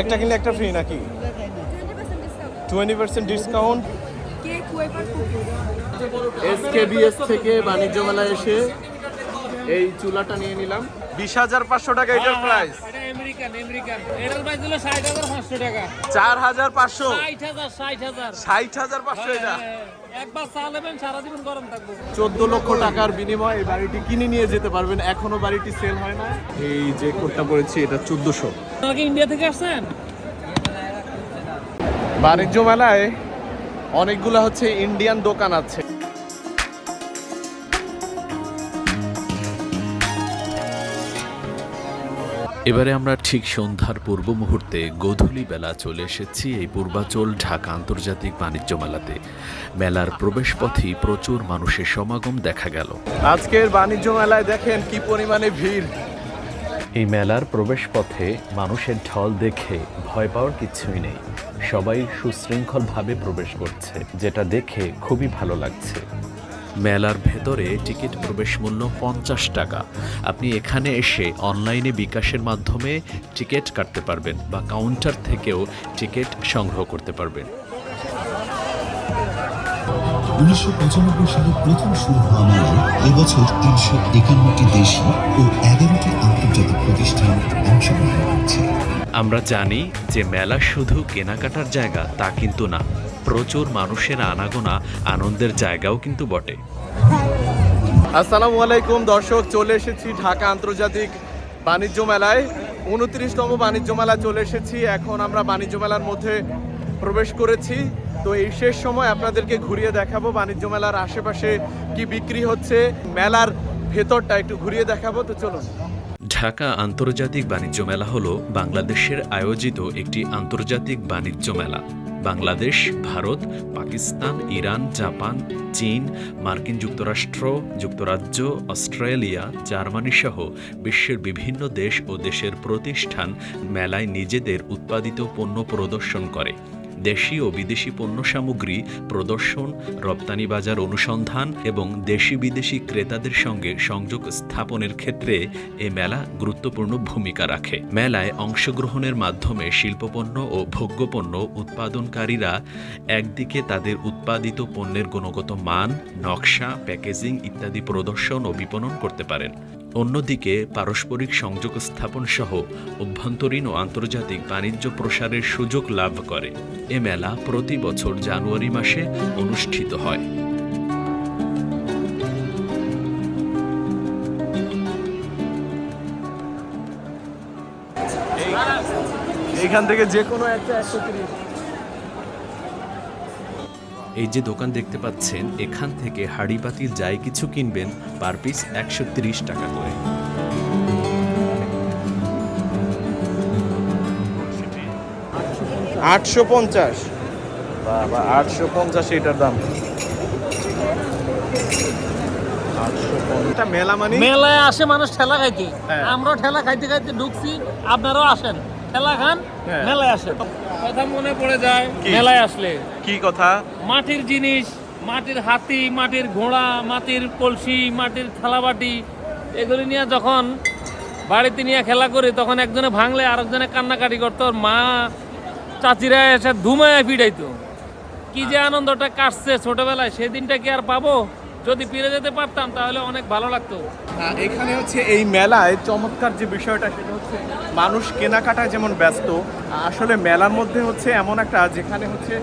একটা কিনলে একটা ফ্রি নাকি? টোয়েন্টি পার্সেন্ট ডিসকাউন্ট এসকেবিএস থেকে বাণিজ্য মেলায় এসে এই চুলাটা নিয়ে নিলাম। বিশ হাজার পাঁচশো টাকা এটার প্রাইস এটা আমেরিকান আমেরিকান এটার প্রাইস হলো ষাট হাজার পাঁচশো চার হাজার পাঁচশো। ষাট হাজার ষাট হাজার। পাঁচশো এটা? হ্যাঁ, একবার চা নেবেন সারা জীবন গরম থাকব। চোদ্দ লক্ষ টাকার বিনিময়ে এই বাড়িটি কিনে নিয়ে যেতে পারবেন। এখনও বাড়িটি সেল হয় না এই যে কোটটা পড়েছি এটা চোদ্দশো। আপনারা কি ইন্ডিয়া থেকে আসছেন? বাণিজ্য মেলায় অনেকগুলো হচ্ছে ইন্ডিয়ান দোকান আছে। এবারে আমরা ঠিক সন্ধ্যার পূর্ব মুহূর্তে গোধূলি বেলা চলে এসেছি এই পূর্বাচল ঢাকা আন্তর্জাতিক বাণিজ্য মেলাতে। মেলার প্রবেশপথেই প্রচুর মানুষের সমাগম দেখা গেল। আজকের বাণিজ্য মেলায় দেখেন কি পরিমাণে ভিড়। এই মেলার প্রবেশপথে মানুষের ঢল দেখে ভয় পাওয়ার কিছুই নেই। সবাই সুশৃঙ্খলভাবে প্রবেশ করছে যেটা দেখে খুবই ভালো লাগছে। মেলার ভেতরে টিকিট প্রবেশ মূল্য পঞ্চাশ টাকা। আপনি এখানে এসে অনলাইনে বিকাশের মাধ্যমে টিকিট কাটতে পারবেন বা কাউন্টার থেকেও টিকিট সংগ্রহ করতে পারবেন। উনিশশো পঁচানব্বই সালে প্রথম শুরু হওয়া মেলায় এবছর তিনশো একান্নটি দেশি ও এগারোটি আন্তর্জাতিক প্রতিষ্ঠান অংশগ্রহণ করছে। আমরা জানি যে মেলা শুধু কেনাকাটার জায়গা তা কিন্তু না। প্রচুর মানুষের আনাগোনা আনন্দের জায়গাও কিন্তু বটে। আসসালামু আলাইকুম দর্শক চলে এসেছি ঢাকা আন্তর্জাতিক বাণিজ্য মেলায়। উনত্রিশতম বাণিজ্য মেলা চলে এসেছি। এখন আমরা বাণিজ্য মেলার মধ্যে প্রবেশ করেছি। তো এই শেষ সময় আপনাদেরকে ঘুরিয়ে দেখাবো বাণিজ্য মেলার আশেপাশে কি বিক্রি হচ্ছে। মেলার ভেতরটা একটু ঘুরিয়ে দেখাবো তো চলুন। ঢাকা আন্তর্জাতিক বাণিজ্য মেলা হল বাংলাদেশের আয়োজিত একটি আন্তর্জাতিক বাণিজ্য মেলা। বাংলাদেশ, ভারত, পাকিস্তান, ইরান, জাপান, চীন, মার্কিন যুক্তরাষ্ট্র, যুক্তরাজ্য, অস্ট্রেলিয়া, জার্মানি সহ বিশ্বের বিভিন্ন দেশ ও দেশের প্রতিষ্ঠান মেলায় নিজেদের উৎপাদিত পণ্য প্রদর্শন করে। দেশি ও বিদেশি পণ্য সামগ্রী প্রদর্শন রপ্তানি বাজার অনুসন্ধান এবং দেশি বিদেশি ক্রেতাদের সঙ্গে সংযোগ স্থাপনের ক্ষেত্রে এ মেলা গুরুত্বপূর্ণ ভূমিকা রাখে। মেলায় অংশগ্রহণের মাধ্যমে শিল্পপণ্য ও ভোগ্যপণ্য উৎপাদনকারীরা একদিকে তাদের উৎপাদিত পণ্যের গুণগত মান, নকশা, প্যাকেজিং ইত্যাদি প্রদর্শন ও বিপণন করতে পারেন। অন্যদিকে পারস্পরিক সংযোগ স্থাপন সহ অভ্যন্তরীণ ও আন্তর্জাতিক বাণিজ্য প্রসারের সুযোগ লাভ করে। এ মেলা প্রতি বছর জানুয়ারি মাসে অনুষ্ঠিত হয়। এখান থেকে যে কোনো একটা একশো এই যে দোকান দেখতে পাচ্ছেন এখান থেকে হাড়ি পাতিল যাই কিছু কিনবেন পার পিস একশো তিরিশ টাকা করে। আটশো পঞ্চাশ। বাবা আটশো পঞ্চাশ এটার দাম। মেলা মানে? মেলায় আসে মানুষ ঠেলা খাইতে। হ্যাঁ। আমরাও ঠেলা খাইতে খাইতে ঢুকছি আপনারাও আসেন। ঠেলা খান হ্যাঁ। মেলায় আসেন। কথা মনে পড়ে যায়? মেলায় আসলে। কি কথা? মাটির জিনিস মাটির হাতি মাটির ঘোড়া মাটির কলসি মাটির থালাবাটি এগুলি নিয়ে যখন বাড়িতে নিয়ে খেলা করি তখন একজনে ভাঙলে আরেকজনে কান্নাকাটি করতো মা চাচিরা এসে ধুমায় পিড়াইতো কি যে আনন্দটা কাটছে ছোটবেলায় সেদিনটা কি আর পাবো? যদি ফিরে যেতে পারতাম, তাহলে অনেক ভালো লাগতো। এখানে হচ্ছে এই মেলায় চমৎকার যে বিষয়টা, সেটা হচ্ছে মানুষ কেনাকাটায় যেমন ব্যস্ত, আসলে মেলার মধ্যে হচ্ছে এমন একটা, যেখানে হচ্ছে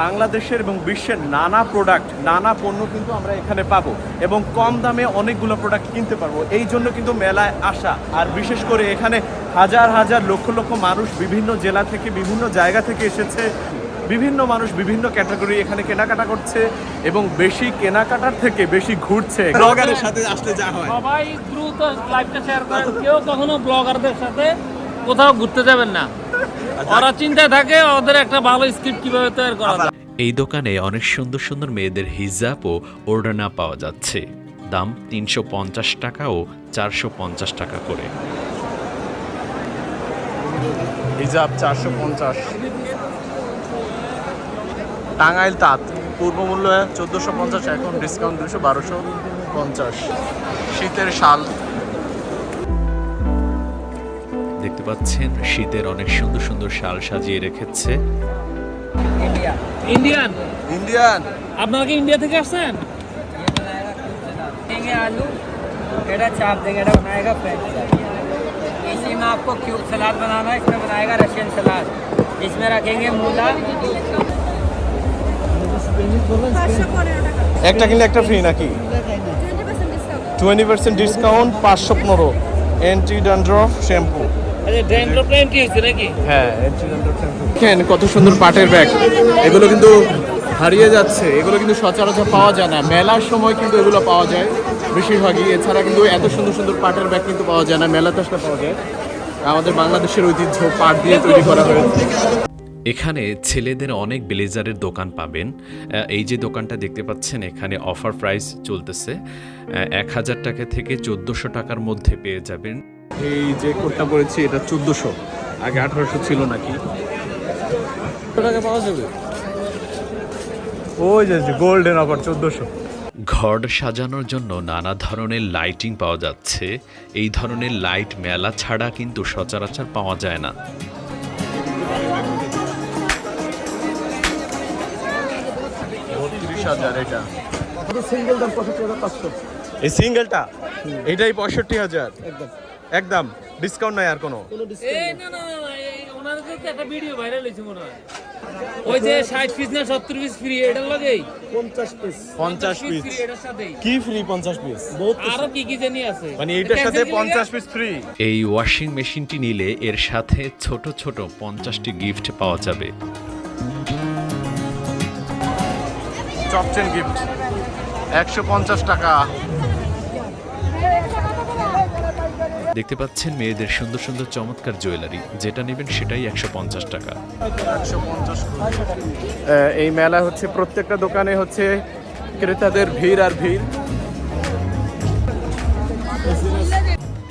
বাংলাদেশের এবং বিশ্বের নানা প্রোডাক্ট নানা পণ্য কিন্তু আমরা এখানে পাবো এবং কম দামে অনেকগুলো প্রোডাক্ট কিনতে পারব। এই জন্য কিন্তু মেলায় আসা, আর বিশেষ করে এখানে হাজার হাজার লক্ষ লক্ষ মানুষ বিভিন্ন জেলা থেকে, বিভিন্ন জায়গা থেকে এসেছে। বিভিন্ন মানুষ বিভিন্ন ক্যাটাগরি এখানে কেনাকাটা করছে এবং বেশি কেনাকাটার থেকে বেশি ঘুরছে। ব্লগারের সাথে আসতে যা হয়। সবাই দ্রুত লাইভটা শেয়ার করেন। কেউ কখনো ব্লগারদের সাথে কোথাও ঘুরতে যাবেন না। ওরা চিন্তায় থাকে ওদের একটা ভালো স্ক্রিপ্ট কীভাবে তৈরি করা যায়। এই দোকানে অনেক সুন্দর সুন্দর মেয়েদের হিজাব ও ওড়না পাওয়া যাচ্ছে। দাম তিনশো পঞ্চাশ টাকা ও চারশো পঞ্চাশ টাকা করে। হিজাব চারশো পঞ্চাশ। টাঙ্গাইল তাঁত পূর্ব মূল্য চোদ্দোশো পঞ্চাশ এখন ডিসকাউন্ট দুশো বারোশো পঞ্চাশ শীতের শাল দেখতে পাচ্ছেন শীতের অনেক সুন্দর সুন্দর শাল সাজিয়ে রেখেছে ইন্ডিয়ান ইন্ডিয়ান আপনারা কি ইন্ডিয়া থেকে আসছেন देंगे आलू एड़ा चाप देंगे एड़ा बनाएगा फ्रेंच फ्राई इसी में आपको क्यूब सलाद बनाना है इसमें बनाएगा रशियन सलाद इसमें रखेंगे मूला পাঁচশো পনেরো টাকা একটা কিনলে একটা ফ্রি নাকি? টোয়েন্টি পার্সেন্ট ডিসকাউন্ট পাঁচশো পনেরো। অ্যান্টি ড্যান্ড্রফ শ্যাম্পু আচ্ছা হ্যাঁ দেখেন কত সুন্দর পাটের ব্যাগ এগুলো কিন্তু হারিয়ে যাচ্ছে এগুলো কিন্তু সচরাচর পাওয়া যায় না। মেলার সময় কিন্তু এগুলো পাওয়া যায় বেশিরভাগই। এছাড়া কিন্তু এত সুন্দর সুন্দর পাটের ব্যাগ কিন্তু পাওয়া যায় না মেলাতে আসলে পাওয়া যায়। আমাদের বাংলাদেশের ঐতিহ্য পাট দিয়ে তৈরি করা হয়েছে। এখানে ছেলেদের অনেক ব্লেজারের দোকান পাবেন। এই যে দোকানটা দেখতে পাচ্ছেন এখানে অফার প্রাইস চলতেছে। এক হাজার টাকা থেকে চোদ্দোশো টাকার মধ্যে পেয়ে যাবেন। এই যে কোটটা পরেছি এটা চোদ্দোশো। আগে আঠারোশো ছিল নাকি? টাকা পাওয়া যাবে। ওই যে গোল্ডেন অফার চোদ্দোশো। ঘর সাজানোর জন্য নানা ধরনের লাইটিং পাওয়া যাচ্ছে। এই ধরনের লাইট মেলা ছাড়া কিন্তু সচরাচর পাওয়া যায় না। হাজার এটা। সিঙ্গেল দাম পঁয়ষট্টি হাজার পাঁচশো। এই সিঙ্গেলটা? এটাই পঁয়ষট্টি হাজার? একদম। একদম। ডিসকাউন্ট নাই আর কোনো? এই না না না, না এই ওনাদের তো একটা ভিডিও ভাইরাল হয়েছে মনে হয়। ওই যে ষাট পিস না সত্তর পিস ফ্রি এটার লাগেই? পঞ্চাশ পিস ফ্রি এটার সাথেই। কি ফ্রি পঞ্চাশ পিস আরও কি কি জানি আছে। মানে এইটার সাথে? পিস ফ্রি এই ওয়াশিং মেশিনটি নিলে এর সাথে ছোট ছোট পঞ্চাশটি গিফট পাওয়া যাবে। চপচেন গিফট একশো পঞ্চাশ টাকা। দেখতে পাচ্ছেন মেয়েদের সুন্দর সুন্দর চমৎকার জুয়েলারি। যেটা নেবেন সেটাই একশো পঞ্চাশ টাকা। এই মেলা হচ্ছে প্রত্যেকটা দোকানে হচ্ছে ক্রেতাদের ভিড় আর ভিড়।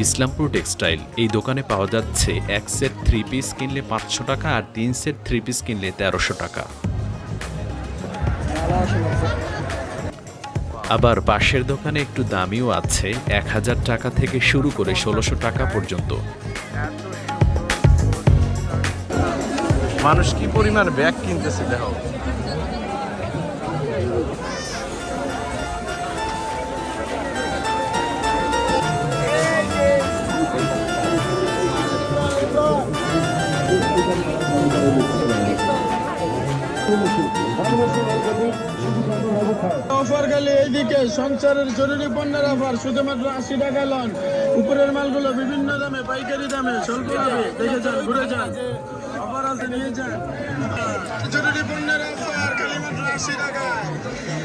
ইসলামপুর টেক্সটাইল এই দোকানে পাওয়া যাচ্ছে এক সেট থ্রি পিস কিনলে পাঁচশো টাকা আর তিন সেট থ্রি পিস কিনলে তেরোশো টাকা। আবার পাশের দোকানে একটু দামিও আছে, এক হাজার টাকা থেকে শুরু করে ষোলোশো টাকা পর্যন্ত। মানুষ কি পরিমাণ ব্যাগ কিনতেছে দেখো? অফার খালি এইদিকে সংসারের জরুরি পণ্যের অফার শুধুমাত্র আশি টাকা লন। উপরের মালগুলো বিভিন্ন দামে পাইকারি দামে স্বল্প দামে দেখে যান ঘুরে যান। অফার আছে নিয়ে যান। জরুরি পণ্যের অফার খালি মাত্র আশি টাকা।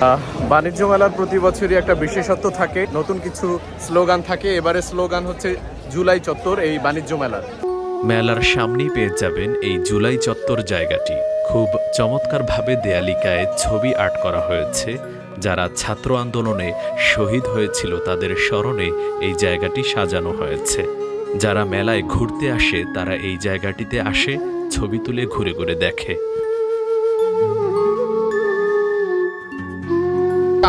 আহ, বাণিজ্য মেলার প্রতি বছরই একটা বিশেষত্ব থাকে। নতুন কিছু স্লোগান থাকে। এবারে স্লোগান হচ্ছে জুলাই চত্বর এই বাণিজ্য মেলার। মেলার সামনেই পেয়ে যাবেন এই জুলাই চত্বর জায়গাটি। খুব চমৎকারভাবে দেয়ালিকায় ছবি আর্ট করা হয়েছে, যারা ছাত্র আন্দোলনে শহীদ হয়েছিল তাদের স্মরণে এই জায়গাটি সাজানো হয়েছে। যারা মেলায় ঘুরতে আসে, তারা এই জায়গাটিতে আসে, ছবি তুলে ঘুরে ঘুরে দেখে।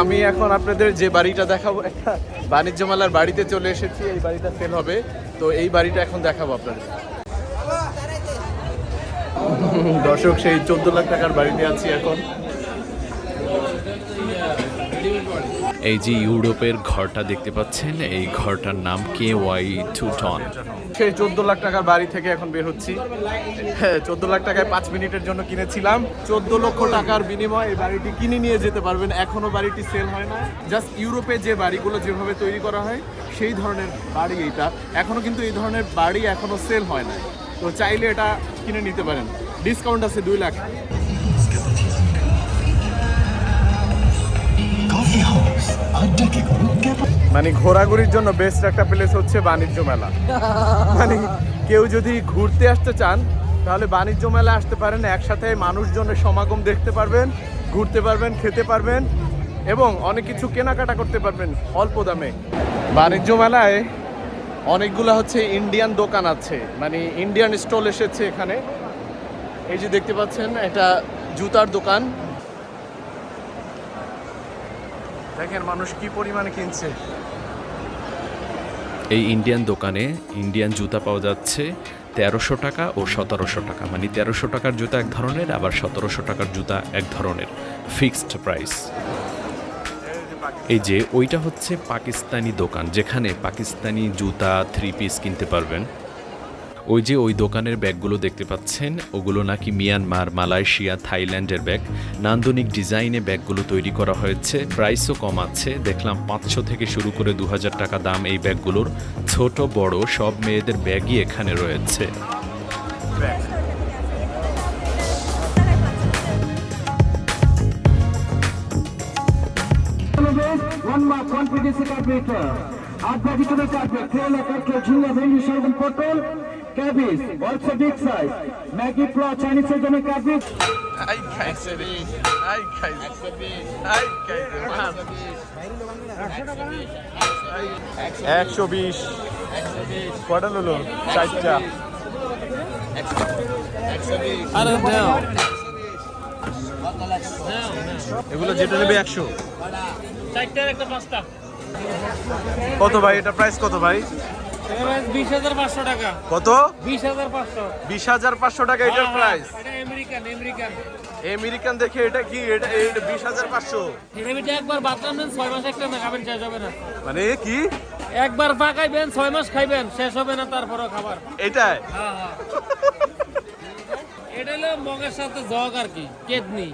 আমি এখন আপনাদের যে বাড়িটা দেখাবো, একটা বাণিজ্য মেলার বাড়িতে চলে এসেছি, এই বাড়িটা সেল হবে। তো এই বাড়িটা এখন দেখাবো আপনাদের। দর্শক সেই চোদ্দ লাখ টাকার বাড়িতে আছি এখন। এই যে ইউরোপের ঘরটা দেখতে পাচ্ছেন এই ঘরটার নাম কে ওয়াই টু টন সেই চোদ্দ লাখ টাকার বাড়ি থেকে এখন বের হচ্ছি। হ্যাঁ চোদ্দ লাখ টাকায় পাঁচ মিনিটের জন্য কিনেছিলাম। চোদ্দ লক্ষ টাকার বিনিময়ে এই বাড়িটি কিনে নিয়ে যেতে পারবেন। এখনও বাড়িটি সেল হয় না জাস্ট ইউরোপে যে বাড়িগুলো যেভাবে তৈরি করা হয় সেই ধরনের বাড়ি এইটা। এখনও কিন্তু এই ধরনের বাড়ি এখনও সেল হয় না তো চাইলে এটা কিনে নিতে পারেন। ডিসকাউন্ট আছে দুই লাখ। মানে ঘোরাঘুরির জন্য বেস্ট একটা প্লেস হচ্ছে বাণিজ্য মেলা। মানে কেউ যদি ঘুরতে আসতে চান তাহলে বাণিজ্য মেলা আসতে পারেন একসাথে মানুষজনের সমাগম দেখতে পারবেন ঘুরতে পারবেন খেতে পারবেন এবং অনেক কিছু কেনাকাটা করতে পারবেন অল্প দামে। বাণিজ্য মেলায় অনেকগুলো হচ্ছে ইন্ডিয়ান দোকান আছে মানে ইন্ডিয়ান স্টল এসেছে এখানে। এই যে দেখতে পাচ্ছেন এটা জুতার দোকান। দেখেন মানুষ কি পরিমাণে কিনছে। এই ইন্ডিয়ান দোকানে ইন্ডিয়ান জুতা পাওয়া যাচ্ছে তেরোশো টাকা ও সতেরোশো টাকা। মানে তেরোশো টাকার জুতা এক ধরনের আবার সতেরোশো টাকার জুতা এক ধরনের। ফিক্সড প্রাইস এই যে ওইটা হচ্ছে পাকিস্তানি দোকান যেখানে পাকিস্তানি জুতা থ্রি পিস কিনতে পারবেন। ওই যে ওই দোকানের ব্যাগগুলো দেখতে পাচ্ছেন ওগুলো নাকি মিয়ানমার মালয়েশিয়া থাইল্যান্ডের ব্যাগ। নান্দনিক ডিজাইনে ব্যাগগুলো তৈরি করা হয়েছে প্রাইসও কম আছে। দেখলাম পাঁচশো থেকে শুরু করে দু হাজার টাকা দাম এই ব্যাগগুলোর। ছোট বড় সব মেয়েদের ব্যাগই এখানে রয়েছে। One mark, one PVC carburetor. আট vegetable carpet, ঝিঙ্গা, ভেন্ডি, সরগম, পটল, cabbage, also big size. Maggi Pro, Chinese জন্য cabbage, রে আই খাইছে আই খাইছে মান একশো বিশ। কটা হলো চারটা। আরে দাও এগুলো যেটা নেবে একশো। চারটার একটা পাঁচটা। কত ভাই? এটা প্রাইস কত ভাই? কত? বিশ হাজার পাঁচশো। টাকা এটার প্রাইস আমেরিকান আমেরিকান আমেরিকান দেখে এটা কি? এটা এটা বিশ হাজার পাঁচশো। একবার দেন ছয় মাস একটা না খাবেন শেষ হবে না। মানে কি? একবার পাকাইবেন ছয় মাস খাইবেন শেষ হবে না তারপরও খাবার। এটাই। হ্যাঁ হ্যাঁ। এটা হলো মগের সাথে জগ আর কি কেতনি।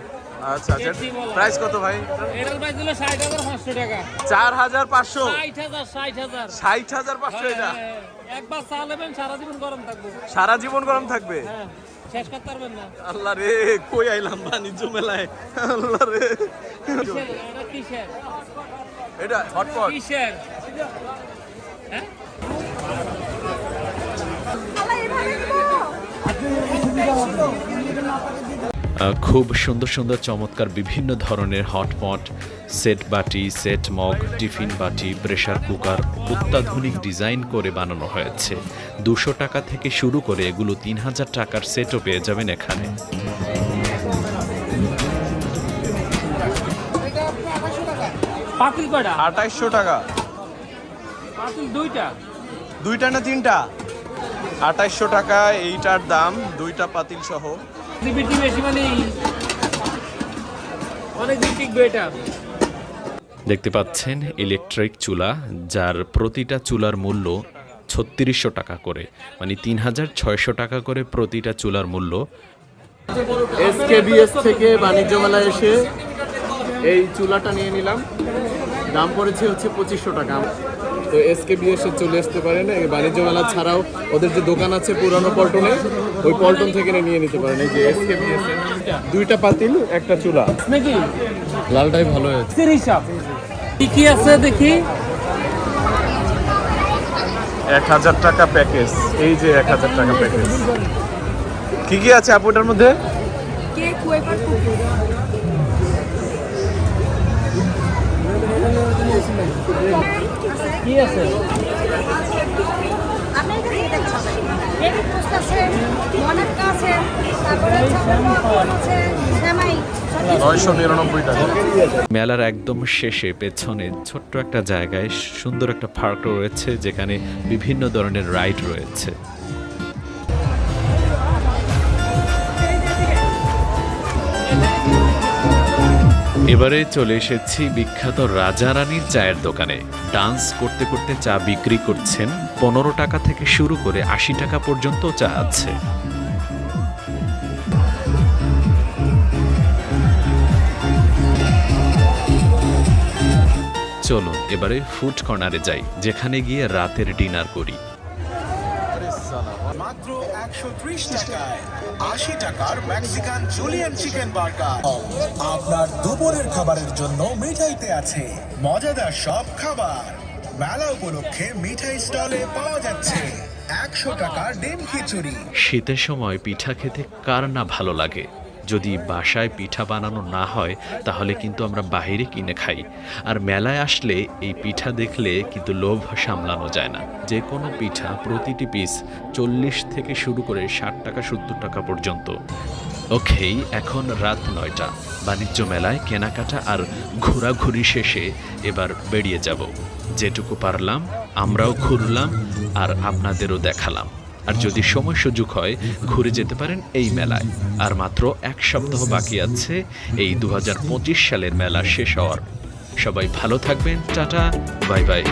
আচ্ছা আচ্ছা। প্রাইস কত ভাই? এটার প্রাইস হাজার পাঁচশো টাকা। চার হাজার পাঁচশো? ষাট হাজার ষাট হাজার। ষাট হাজার পাঁচশো এটা? হ্যাঁ, একবার চা নেবেন সারা জীবন গরম থাকব। সারা জীবন গরম থাকবে? হ্যাঁ শেষ করতে পারবেন না। আল্লাহ রে কই আইলাম বাণিজ্য মেলায় আল্লাহ রে। এটা কিসের? এটা হটপট। কিসের? হ্যাঁ? খুব সুন্দর সুন্দর চমৎকার বিভিন্ন ধরনের হটপট সেট বাটি সেট মগ টিফিন বাটি প্রেশার কুকার অত্যাধুনিক ডিজাইন করে বানানো হয়েছে। দুশো টাকা থেকে শুরু করে এগুলো তিন হাজার টাকার সেটও পেয়ে যাবেন এখানে। পাতিল কয়টা? আঠাইশশো টাকা। পাতিল দুইটা? দুইটা না তিনটা? আঠাইশশো টাকা এইটার দাম দুইটা পাতিল সহ। বিটি বেশি মানে অনেক দিন টিকবে এটা। দেখতে পাচ্ছেন ইলেকট্রিক চুলা যার প্রতিটা চুলার মূল্য ছত্রিশশো টাকা করে মানে তিন হাজার ছয়শো টাকা করে প্রতিটা চুলার মূল্য। এসকেবিএস থেকে বাণিজ্য মেলায় এসে এই চুলাটা নিয়ে নিলাম। দাম পড়েছে হচ্ছে পঁচিশশো টাকা। তো এসকেবিএস এ চলে আসতে পারেন এই বাণিজ্য মেলা ছাড়াও ওদের যে দোকান আছে পুরানো পল্টনে ওই পল্টন থেকে নিয়ে নিতে পারেন। এই যে এসকেবিএস এর দুইটা পাতিল একটা চুলা। নাকি? লালটাই ভালো হয়েছে। হিসাব? কি কি আছে দেখি? এক হাজার টাকা প্যাকেজ। এই যে এক হাজার টাকা প্যাকেজ। কি কি আছে আপুটার মধ্যে? কেক ওয়েফার কুকি নিরানব্বই আছে মেলার একদম শেষে পেছনে ছোট্ট একটা জায়গায় সুন্দর একটা পার্ক রয়েছে যেখানে বিভিন্ন ধরনের রাইড রয়েছে। এবারে চলে এসেছি বিখ্যাত রাজা রানীর চায়ের দোকানে। ডান্স করতে করতে চা বিক্রি করছেন। পনেরো টাকা থেকে শুরু করে আশি টাকা পর্যন্ত চা আছে। চলুন, এবারে ফুড কর্নারে যাই, যেখানে গিয়ে রাতের ডিনার করি। মাত্র একশো ত্রিশ টাকায় আশি টাকার মেক্সিকান জুলিয়ান চিকেন বার্গার আপনার দুপুরের খাবারের জন্য মিঠাইতে আছে মজাদার সব খাবার। মেলা উপলক্ষে মিঠাই স্টলে পাওয়া যাচ্ছে একশো টাকার ডিম খিচুড়ি। শীতের সময় পিঠা খেতে কার না ভালো লাগে? যদি বাসায় পিঠা বানানো না হয়, তাহলে কিন্তু আমরা বাইরে কিনে খাই। আর মেলায় আসলে এই পিঠা দেখলে কিন্তু লোভ সামলানো যায় না। যে কোনো পিঠা প্রতিটি পিস চল্লিশ থেকে শুরু করে ষাট টাকা, সত্তর টাকা পর্যন্ত। ওকেই এখন রাত নয়টা। বাণিজ্য মেলায় কেনাকাটা আর ঘোরাঘুরি শেষে এবার বেরিয়ে যাব। যেটুকু পারলাম, আমরাও ঘুরলাম আর আপনাদেরও দেখালাম। আর যদি সময় সুযোগ হয়, ঘুরে যেতে পারেন এই মেলায়। আর মাত্র এক সপ্তাহ বাকি আছে, এই দু হাজার পঁচিশ সালের মেলা শেষ হওয়ার। সবাই ভালো থাকবেন, টাটা, বাই বাই।